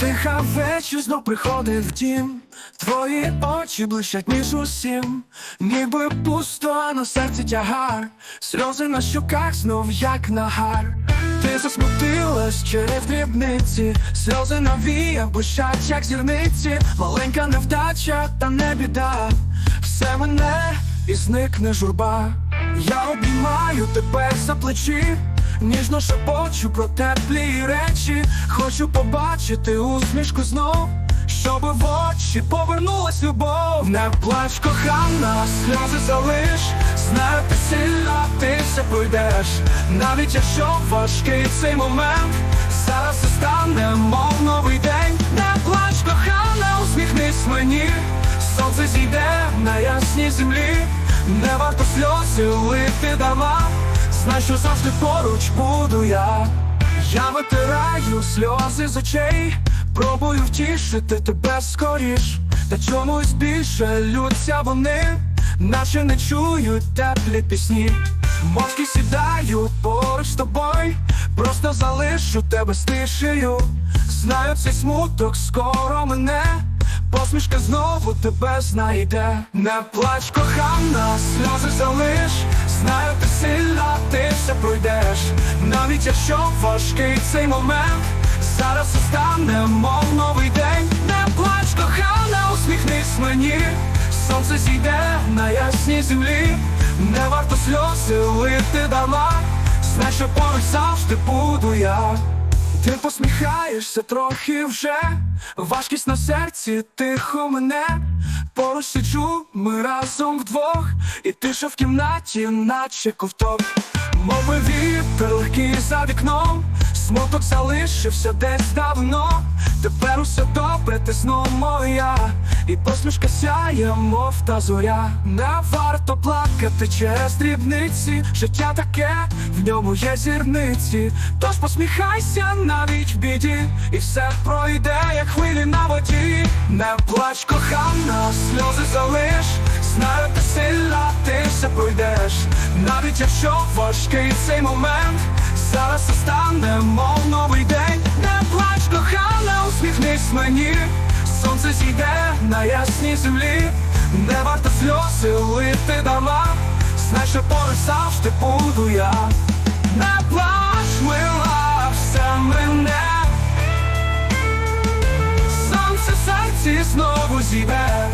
Тиха вечір знов приходить в дім, твої очі блищать ніж усім, ніби пусто, а на серці тягар, сльози на щоках знов як нагар. Ти засмутилась через дрібниці, сльози на віях блищать, як зірниці, маленька невдача, та не біда, все мене і зникне журба. Я обіймаю тебе за плечі, ніжно шепочу про теплі речі. Хочу побачити усмішку знов, щоб в очі повернулась любов. Не плач, кохана, сльози залиш, знаю, ти сильна, ти все пройдеш. Навіть якщо важкий цей момент, зараз все стане, мов новий день. Не плач, кохана, усміхнись мені, сонце зійде на ясній землі. Не варто сльози лити дала, знай, що завжди поруч буду я. Я витираю сльози з очей, пробую втішити тебе скоріш, та чомусь більше лються вони, наче не чують теплі пісні. Мовки сідають поруч з тобою, просто залишу тебе з тишею. Знаю, цей смуток скоро мене. Посмішка знову тебе знайде Не плач, кохана, сльози залиш Знаю, ти все пройдеш. Навіть якщо важкий цей момент Зараз все стане, мов новий день. Не плач, кохана, усміхнись мені. Сонце зійде на ясній землі. Не варто сльози лити дала Знай, що поруч завжди буду я. Ти посміхаєшся трохи вже, важкість на серці, тихо мене, поруч сиджу, ми разом вдвох, і тиша в кімнаті, наче ковток. Мови вітер легкий за вікном, смуток залишився десь давно. Тепер усе добре, ти знов моя, і посмішка сяє, мов та зоря. Не варто плакати через дрібниці, життя таке, в ньому є зірниці. Тож посміхайся навіть в біді, і все пройде, як хвилі на воді. Не плач, кохана, сльози залиш. Знаю, ти сильна. Навіть якщо важкий цей момент, зараз все стане, мов новий день. Не плач, кохана, усміхнись мені. Сонце зійде на ясній землі, не варто сльози лити дала. Знай, що поруч завжди буду я. Не плач, мила, все мене. Сонце серці знову зійде